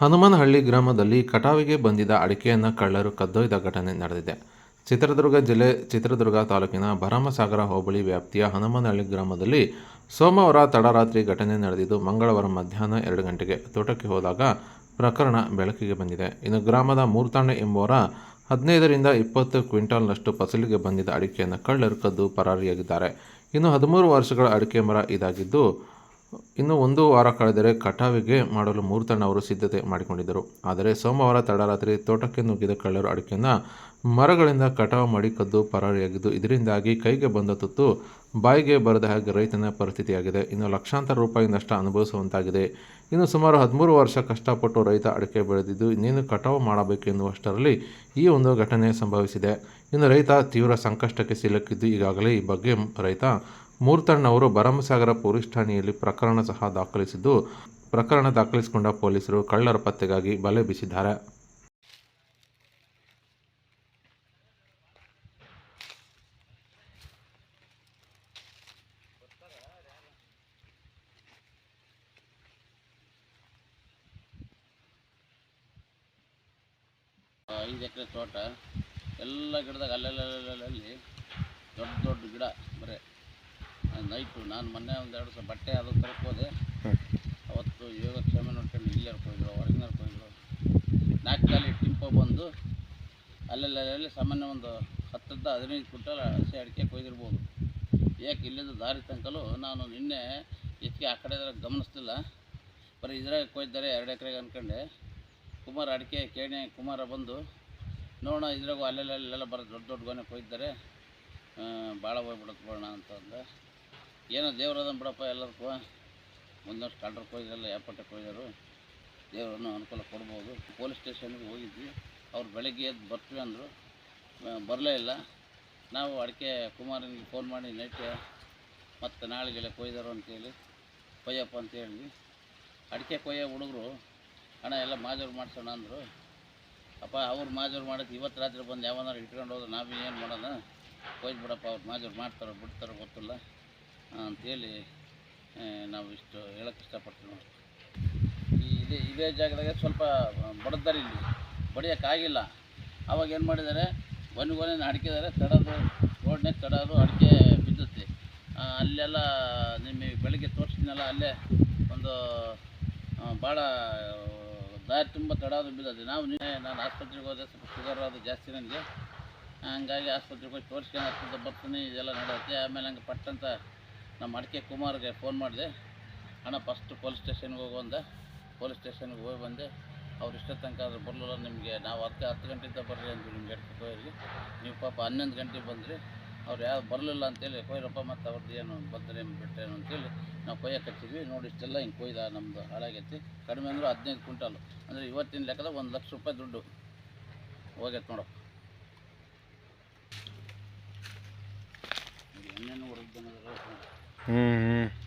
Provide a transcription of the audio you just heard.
ಹನುಮನಹಳ್ಳಿ ಗ್ರಾಮದಲ್ಲಿ ಕಟಾವಿಗೆ ಬಂದಿದ್ದ ಅಡಿಕೆಯನ್ನು ಕಳ್ಳರು ಕದ್ದೊಯ್ದ ಘಟನೆ ನಡೆದಿದೆ. ಚಿತ್ರದುರ್ಗ ಜಿಲ್ಲೆ ಚಿತ್ರದುರ್ಗ ತಾಲೂಕಿನ ಭರಮಸಾಗರ ಹೋಬಳಿ ವ್ಯಾಪ್ತಿಯ ಹನುಮನಹಳ್ಳಿ ಗ್ರಾಮದಲ್ಲಿ ಸೋಮವಾರ ತಡರಾತ್ರಿ ಘಟನೆ ನಡೆದಿದ್ದು, ಮಂಗಳವಾರ ಮಧ್ಯಾಹ್ನ ಎರಡು ಗಂಟೆಗೆ ತೋಟಕ್ಕೆ ಹೋದಾಗ ಪ್ರಕರಣ ಬೆಳಕಿಗೆ ಬಂದಿದೆ. ಇನ್ನು ಗ್ರಾಮದ ಮೂರ್ತಾಂಡೆ ಎಂಬುವರ ಹದಿನೈದರಿಂದ ಇಪ್ಪತ್ತು ಕ್ವಿಂಟಾಲ್ನಷ್ಟು ಫಸಲಿಗೆ ಬಂದಿದ್ದ ಅಡಿಕೆಯನ್ನು ಕಳ್ಳರು ಕದ್ದು ಪರಾರಿಯಾಗಿದ್ದಾರೆ. ಇನ್ನು ಹದಿಮೂರು ವರ್ಷಗಳ ಅಡಿಕೆ ಮರ ಇದಾಗಿದ್ದು ಇನ್ನು ಒಂದು ವಾರ ಕಳೆದರೆ ಕಟಾವಿಗೆ ಮಾಡಲು ಮೂರ್ತಣ್ಣವರು ಸಿದ್ಧತೆ ಮಾಡಿಕೊಂಡಿದ್ದರು. ಆದರೆ ಸೋಮವಾರ ತಡರಾತ್ರಿ ತೋಟಕ್ಕೆ ನುಗ್ಗಿದ ಕಳ್ಳರು ಅಡಿಕೆಯನ್ನು ಮರಗಳಿಂದ ಕಟಾವು ಮಾಡಿ ಕದ್ದು ಪರಾರಿಯಾಗಿದ್ದು, ಇದರಿಂದಾಗಿ ಕೈಗೆ ಬಂದ ತುತ್ತು ಬಾಯಿಗೆ ಬರದ ಹಾಗೆ ರೈತನ ಪರಿಸ್ಥಿತಿಯಾಗಿದೆ. ಇನ್ನು ಲಕ್ಷಾಂತರ ರೂಪಾಯಿ ನಷ್ಟ ಅನುಭವಿಸುವಂತಾಗಿದೆ. ಇನ್ನು ಸುಮಾರು ಹದಿಮೂರು ವರ್ಷ ಕಷ್ಟಪಟ್ಟು ರೈತ ಅಡಿಕೆ ಬೆಳೆದಿದ್ದು, ಇನ್ನೇನು ಕಟಾವು ಮಾಡಬೇಕೆನ್ನುವಷ್ಟರಲ್ಲಿ ಈ ಒಂದು ಘಟನೆ ಸಂಭವಿಸಿದೆ. ಇನ್ನು ರೈತ ತೀವ್ರ ಸಂಕಷ್ಟಕ್ಕೆ ಸಿಲುಕಿದ್ದು ಈಗಾಗಲೇ ಈ ಬಗ್ಗೆ ರೈತ ಮೂರ್ತಣ್ಣವರು ಭರಮಸಾಗರ ಪೊಲೀಸ್ ಠಾಣೆಯಲ್ಲಿ ಪ್ರಕರಣ ಸಹ ದಾಖಲಿಸಿದ್ದು, ಪ್ರಕರಣ ದಾಖಲಿಸಿಕೊಂಡ ಪೊಲೀಸರು ಕಳ್ಳರ ಪತ್ತೆಗಾಗಿ ಬಲೆ ಬೀಸಿದ್ದಾರೆ. ಐದು ಎಕರೆ ತೋಟ, ಎಲ್ಲ ಗಿಡದಾಗ ಅಲ್ಲೆಲ್ಲಲ್ಲಿ ದೊಡ್ಡ ದೊಡ್ಡ ಗಿಡ, ಬರೇ ನೈಟು ನಾನು ಮೊನ್ನೆ ಒಂದು ಎರಡು ಸಾವಿರ ಬಟ್ಟೆ ಅದು ತರಕ್ಕೆ ಹೋದೆ. ಅವತ್ತು ಯೋಗಕ್ಷೇಮ ನೋಡ್ಕೊಂಡು ಇಲ್ಲಿ ಹೋಗಿದ್ರು ಹೊರಗಿನ ಹೋಗಿದ್ರು ನಾಲ್ಕು ಕಾಲಿ ಟಿಂಪೋ ಬಂದು ಅಲ್ಲೆಲ್ಲ ಸಾಮಾನ್ಯ ಒಂದು ಹತ್ತರಿಂದ ಹದಿನೈದು ಕ್ವಿಂಟಲ್ ಹಸಿ ಅಡಿಕೆ ಕೊಯ್ದಿರ್ಬೋದು. ಯಾಕೆ ಇಲ್ಲಿಂದ ದಾರಿ ತನಕಲೂ ನಾನು ನಿನ್ನೆ ಹೆಚ್ಚಿಗೆ ಆ ಕಡೆ ಗಮನಿಸ್ತಿಲ್ಲ. ಬರೀ ಇದ್ರಾಗ ಕೊಯ್ದಾರೆ ಎರಡು ಎಕರೆಗೆ ಅಂದ್ಕೊಂಡೆ ಕುಮಾರ ಅಡಿಕೆ ಕೇಣೆ ಕುಮಾರ ಬಂದು ನೋಡೋಣ ಇದ್ರಾಗೂ ಅಲ್ಲೆಲ್ಲ ಬರೋ ದೊಡ್ಡ ದೊಡ್ಡ ಗೊನೆ ಕೊಯ್ದಾರೆ ಭಾಳ ಹೋಗ್ಬಿಡುತ್ತೆ ಬೋಣ ಅಂತಂದ. ಏನೋ ದೇವ್ರದ ಬಿಡಪ್ಪ ಎಲ್ಲದಕ್ಕೂ ಒಂದಷ್ಟು ಕಳ್ಳರು ಕೊಯ್ದಲ್ಲ ಯಾಪಟ್ಟೆ ಕೊಯ್ದರು ದೇವ್ರನ್ನು ಅನುಕೂಲ ಕೊಡ್ಬೋದು. ಪೊಲೀಸ್ ಸ್ಟೇಷನ್ಗೆ ಹೋಗಿದ್ವಿ. ಅವ್ರು ಬೆಳಗ್ಗೆ ಎದ್ದು ಬರ್ತೀವಿ ಅಂದರು. ಬರಲೇ ಇಲ್ಲ. ನಾವು ಅಡಿಕೆ ಕುಮಾರನಿಗೆ ಫೋನ್ ಮಾಡಿ ನೈಟ್ ಮತ್ತು ನಾಳೆಗೆಲ್ಲ ಕೊಯ್ದರು ಅಂತೇಳಿ. ಕೊಯ್ಯಪ್ಪ ಅಂತ ಹೇಳಿದ್ವಿ. ಅಡಿಕೆ ಕೊಯ್ಯ ಹುಡುಗರು, ಹಣ ಎಲ್ಲ ಮಾಜೂರು ಮಾಡ್ಸೋಣ ಅಂದರು. ಅಪ್ಪ, ಅವ್ರು ಮಾಜೂರು ಮಾಡೋದು ಇವತ್ತು ರಾತ್ರಿ ಬಂದು ಯಾವನಾರು ಇಟ್ಕೊಂಡು ಹೋದ್ರೆ ನಾವು ಏನು ಮಾಡೋಣ? ಕೊಯ್ದು ಬಿಡಪ್ಪ, ಅವ್ರು ಮಾಜೂರು ಮಾಡ್ತಾರೋ ಬಿಡ್ತಾರೋ ಗೊತ್ತಿಲ್ಲ. ಆ, ಅಂತೇಳಿ ನಾವು ಇಷ್ಟು ಹೇಳಕ್ಕೆ ಇಷ್ಟಪಡ್ತೀವಿ ನೋಡಿ ಈ ಇದೇ ಇದೇ ಜಾಗದಾಗ ಸ್ವಲ್ಪ ಬಡದಾರೆ ಇಲ್ಲಿ ಬಡಿಯೋಕ್ಕಾಗಿಲ್ಲ ಅವಾಗ ಏನು ಮಾಡಿದ್ದಾರೆ ಒಂದು ಗೊನೆ ಅಡಿಕೆದಾರೆ ತಡೋದು ರೋಡ್ನಾಗ ತಡೋದು ಅಡಿಕೆ ಬಿದ್ದುತ್ತೆ ಅಲ್ಲೆಲ್ಲ ನಿಮಗೆ ಬೆಳಗ್ಗೆ ತೋರಿಸಿದ್ನಲ್ಲ ಅಲ್ಲೇ ಒಂದು ಭಾಳ ದಾರಿ ತುಂಬ ತಡೋದು ಬಿದ್ದದೆ ನಾವು ನಿನ್ನೆ ನಾನು ಆಸ್ಪತ್ರೆಗೆ ಹೋದೆ ಸ್ವಲ್ಪ ಶುಗರ್ ಅದು ಜಾಸ್ತಿ ನನಗೆ. ಹಂಗಾಗಿ ಆಸ್ಪತ್ರೆಗೆ ಹೋಗಿ ತೋರಿಸ್ಕೊಂಡು ಆಸ್ಪತ್ರೆ ಬರ್ತೀನಿ ಇದೆಲ್ಲ ನಡೆಯುತ್ತೆ ಆಮೇಲೆ ಹಂಗೆ ಪಟ್ಟಂತ ನಮ್ಮ ಅಡಿಕೆ ಕುಮಾರ್ಗೆ ಫೋನ್ ಮಾಡಿದೆ, ಅಣ್ಣ ಫಸ್ಟ್ ಪೊಲೀಸ್ ಸ್ಟೇಷನ್ಗೆ ಹೋಗು ಅಂದೆ. ಪೊಲೀಸ್ ಸ್ಟೇಷನ್ಗೆ ಹೋಗಿ ಬಂದೆ. ಅವ್ರು ಇಷ್ಟ ತನಕ ಆದರೂ ಬರಲಿಲ್ಲ, ನಿಮಗೆ ನಾವು ಹತ್ತು ಹತ್ತು ಗಂಟೆಯಿಂದ ಬರ್ರಿ ಅಂದ್ವಿ ನಿಮ್ಗೆ ಕೊಯ್ರಿಗೆ ನೀವು ಪಾಪ ಹನ್ನೊಂದು ಗಂಟೆಗೆ ಬಂದ್ರಿ. ಅವ್ರು ಯಾರು ಬರಲಿಲ್ಲ ಅಂತೇಳಿ ಕೊಯ್ಯರಪ್ಪ ಮತ್ತು ಅವ್ರದ್ದು ಏನು, ಬಂದರೆ ಬಿಟ್ಟರೇನು ಅಂತೇಳಿ ನಾವು ಕೊಯ್ಯಕ್ಕೆ ಹಚ್ಚಿದ್ವಿ ನೋಡಿ ಇಷ್ಟೆಲ್ಲ ಹಿಂಗೆ ಕೊಯ್ದ ನಮ್ಮದು ಹಾಳಾಗೈತಿ. ಕಡಿಮೆ ಅಂದ್ರೆ ಹದಿನೈದು ಕ್ವಿಂಟಾಲು. ಅಂದರೆ ಇವತ್ತಿನ ಲೆಕ್ಕದಾಗ ಒಂದು ಲಕ್ಷ ರೂಪಾಯಿ ದುಡ್ಡು. ಹೋಗೈತೆ ನೋಡಪ್ಪ ಎಣ್ಣೆನೂ ಹೊರಗೆ Hmm.